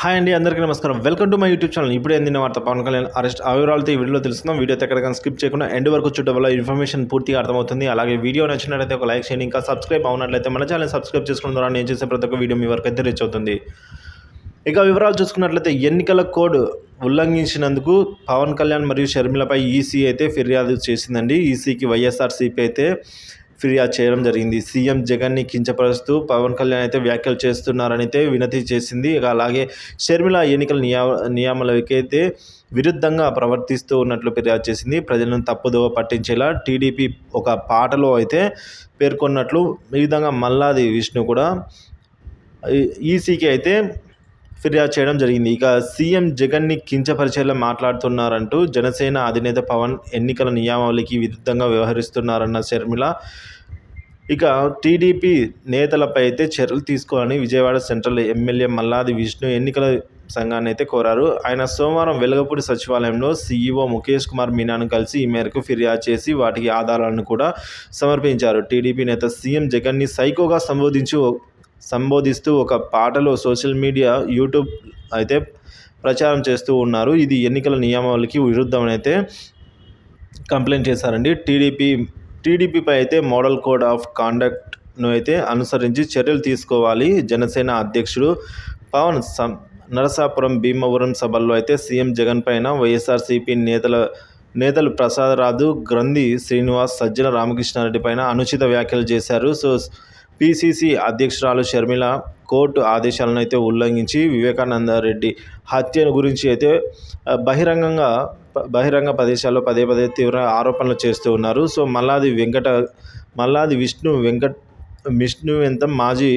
Hi అండి అందరికీ నమస్కారం. Welcome to my YouTube channel ఇప్పుడే అందిన వార్త పవన్ కళ్యాణ్ అరెస్ట్ వివరాలతో ఈ వీడియోలో తెలుసుకుందాం. వీడియో ఎక్కడికైనా స్కిప్ చేయకుండా ఎండ్ వరకు చూడడం వల్ల ఇన్ఫర్మేషన్ పూర్తిగా అర్థమవుతుంది. అలాగే వీడియో నచ్చినట్లయితే ఒక లైక్ చేయండి. ఇంకా సబ్స్క్రైబ్ అవునట్లయితే మన ఛానల్ సబ్స్క్రైబ్ చేసుకోవడం ద్వారా నేను చేసే ప్రతి ఒక్క వీడియో మీ వరకు అయితే రీచ్ అవుతుంది. ఇక వివరాలు చూసుకున్నట్లయితే ఎన్నికల కోడ్ ఉల్లంఘించినందుకు పవన్ కళ్యాణ్ మరియు షర్మిలపై ఈసీ అయితే ఫిర్యాదు చేసిందండి. ఈసీకి వైఎస్ఆర్సీపీ అయితే ఫిర్యాదు చేయడం జరిగింది. సీఎం జగన్ని కించపరుస్తూ పవన్ కళ్యాణ్ అయితే వ్యాఖ్యలు చేస్తున్నారనైతే వినతి చేసింది. ఇక అలాగే షర్మిల ఎన్నికల నియా నియమాలకి అయితే విరుద్ధంగా ప్రవర్తిస్తూ ఉన్నట్లు ఫిర్యాదు చేసింది. ప్రజలను తప్పుదోవ పట్టించేలా టీడీపీ ఒక పాటలో అయితే పేర్కొన్నట్లు ఈ విధంగా మల్లాది విష్ణు కూడా ఈసీకి అయితే ఫిర్యాదు చేయడం జరిగింది. ఇక సీఎం జగన్ని కించపరిచేలా మాట్లాడుతున్నారంటూ జనసేన అధినేత పవన్ ఎన్నికల నియమావళికి విరుద్ధంగా వ్యవహరిస్తున్నారన్న షర్మిల. ఇక టీడీపీ నేతలపై అయితే చర్యలు తీసుకోవాలని విజయవాడ సెంట్రల్ ఎమ్మెల్యే మల్లాది విష్ణు ఎన్నికల సంఘాన్ని అయితే కోరారు. ఆయన సోమవారం వెలగపూడి సచివాలయంలో సీఈఓ ముఖేష్ కుమార్ మీనాను కలిసి ఈ మేరకు ఫిర్యాదు చేసి వాటికి ఆధారాలను కూడా సమర్పించారు. టీడీపీ నేత సీఎం జగన్ని సైకోగా సంబోధించి సంబోధిస్తూ ఒక పాటలో సోషల్ మీడియా యూట్యూబ్ అయితే ప్రచారం చేస్తూ ఉన్నారు. ఇది ఎన్నికల నియమావళికి విరుద్ధమని అయితే కంప్లైంట్ చేశారండి. టీడీపీ టీడీపీపై అయితే మోడల్ కోడ్ ఆఫ్ కాండక్ట్ను అయితే అనుసరించి చర్యలు తీసుకోవాలి. జనసేన అధ్యక్షుడు పవన్ సం నరసాపురం భీమవరం సభల్లో అయితే సీఎం జగన్ పైన వైఎస్ఆర్సీపీ నేతల నేతలు ప్రసాదరాజు గ్రంథి శ్రీనివాస్ సజ్జల రామకృష్ణారెడ్డి పైన అనుచిత వ్యాఖ్యలు చేశారు. సో పిసిసి అధ్యక్షురాలు షర్మిల కోర్టు ఆదేశాలను అయితే ఉల్లంఘించి వివేకానంద రెడ్డి హత్యను గురించి అయితే బహిరంగంగా బహిరంగ ప్రదేశాల్లో పదే పదే తీవ్ర ఆరోపణలు చేస్తూ ఉన్నారు. సో మల్లాది వెంకట మల్లాది విష్ణు వెంకట్ విష్ణు ఎంత మాజీ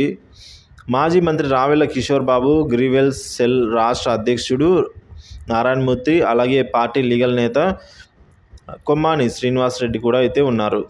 మాజీ మంత్రి రావెల కిషోర్ బాబు గ్రీవెల్ సెల్ రాష్ట్ర అధ్యక్షుడు నారాయణమూర్తి అలాగే పార్టీ లీగల్ నేత కొమ్మాని శ్రీనివాసరెడ్డి కూడా అయితే ఉన్నారు.